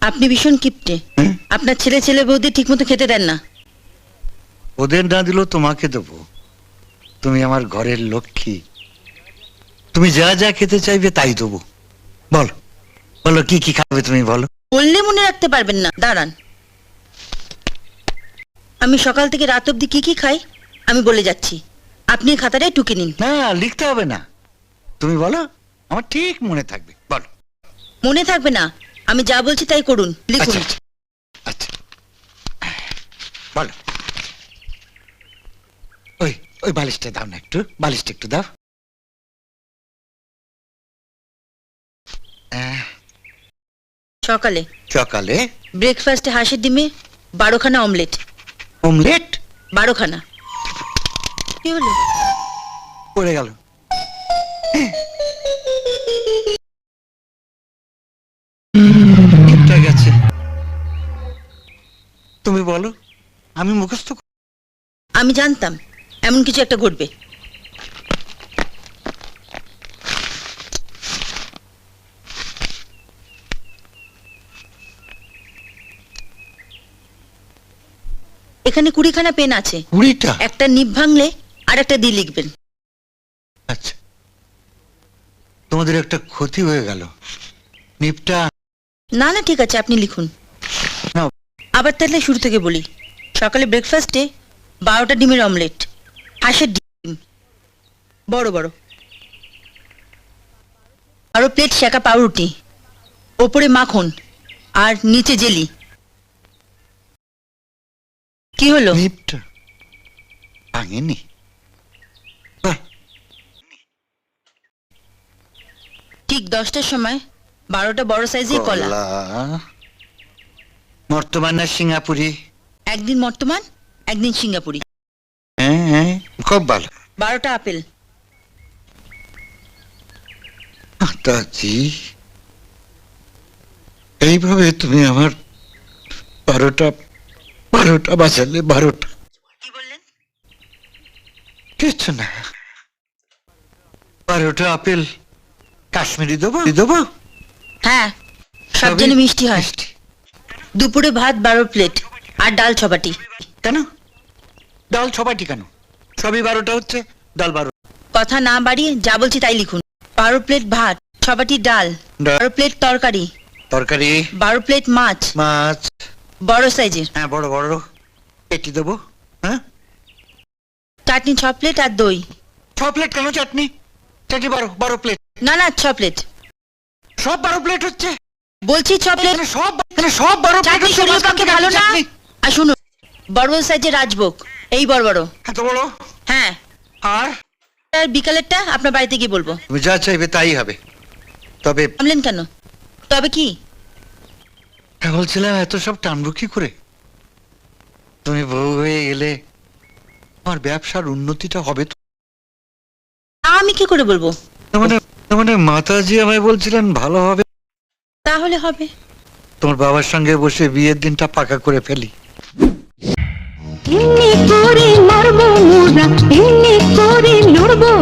আপনি ভীষণ কিপটে। আপনার ছেলে ছেলে বৌদি ঠিকমতো খেতে দেন না। ওদের না দিলেও তোমাকে দেবো। তুমি আমার ঘরের লক্ষ্মী। তুমি যা যা খেতে চাইবে তাই দেবো। বলো বলো কি কি খাবে তুমি বলো। বললে মনে রাখতে পারবেন না। দাঁড়ান। আমি সকাল থেকে রাত অবধি কি কি খাই? আমি বলে যাচ্ছি। আপনি এই খাতাটায় টুকে নিন। না লিখতে হবে না। তুমি বলো আমার ঠিক মনে থাকবে। বলো। মনে থাকবে না? আমি যা বলছি তাই করুন লিখুন। আচ্ছা আচ্ছা। বলো। ওই ওই বালিশটা দাও না একটু বালিশটা একটু দাও। সকালে। সকালে? ব্রেকফাস্টে হাঁসের ডিমে বারোখানা অমলেট। অমলেট? বারোখানা। কি হলো? পড়ে গেল। তুমি বলো আমি মুখস্থ আমি জানতাম এমন কিছু একটা ঘটবে। এখানে কুড়িখানা পেন আছে। কুড়িটা? একটা নিপ ভাঙলে আর একটা দিয়ে লিখবেন। আচ্ছা। তোমাদের একটা ক্ষতি হয়ে গেল। নিপটা না না ঠিক আছে আপনি লিখুন। আবার তাহলে শুরু থেকে বলি। সকালে ব্রেকফাস্টে বারোটা ডিমের অমলেট হাঁসের ডিম। বড় বড়। আরও প্লেট শাকা পাউরুটি ওপরে মাখন আর নিচে জেলি। কি হলো? ভাঙেনি। ঠিক দশটার সময় বারোটা বড় সাইজের কলা। কলা বর্তমান না সিঙ্গাপুরি? একদিন বর্তমান একদিন সিঙ্গাপুরি। হ্যাঁ হ্যাঁ খুব ভালো। বারোটা আপেল। মাতাজি এইভাবে তুমি আমার বারোটা বারোটা বাজালে বারোটা। কি বললেন? কিছু না। বারোটা আপেল কাশ্মীরি দেবো? দেবো? হ্যাঁ সব যেন মিষ্টি হয়। দুপুরে ভাত বারো প্লেট আর ডাল ছবাটি। কেন? ডাল ছবাটি কেন? সবই বারোটা হচ্ছে ডাল বারো। কথা না বাড়িয়ে যা বলছি তাই লিখুন। বারো প্লেট ভাত ছবাটি ডাল। বারো প্লেট তরকারি তরকারি। বারো প্লেট মাছ। মাছ। বড় সাইজের। হ্যাঁ বড় বড়। পেটি দেবো হ্যাঁ? চাটনি ছ প্লেট আর দই। ছ প্লেট কেন চাটনি? চাটনি বারো বারো প্লেট না না ছ প্লেট সব বারো প্লেট হচ্ছে? বলছি সব সব চাটনি শরীরের পক্ষে ভালো না? আর শুনুন বড় বড় সাইজের রাজভোগ এই বড় বড়। এত বড় হ্যাঁ। আর? আর বিকালেরটা আপনার বাড়িতে গিয়ে বলব। তুমি যা চাইবে তাই হবে। তবে কেন? তবে কি? হ্যাঁ, বলছিলাম এত সব টানবো কি করে? তুমি বউ হয়ে গেলে আমার ব্যবসার উন্নতিটা হবে তো। আমি কি করে বলব? মানে মানে মাতাজি আমায় বলছিলেন ভালো হবে। তাহলে হবে। তোমার বাবার সঙ্গে বসে বিয়ের দিনটা পাকা করে ফেলি। এমনি করে মরবো মোরা এমনি করে লড়বো।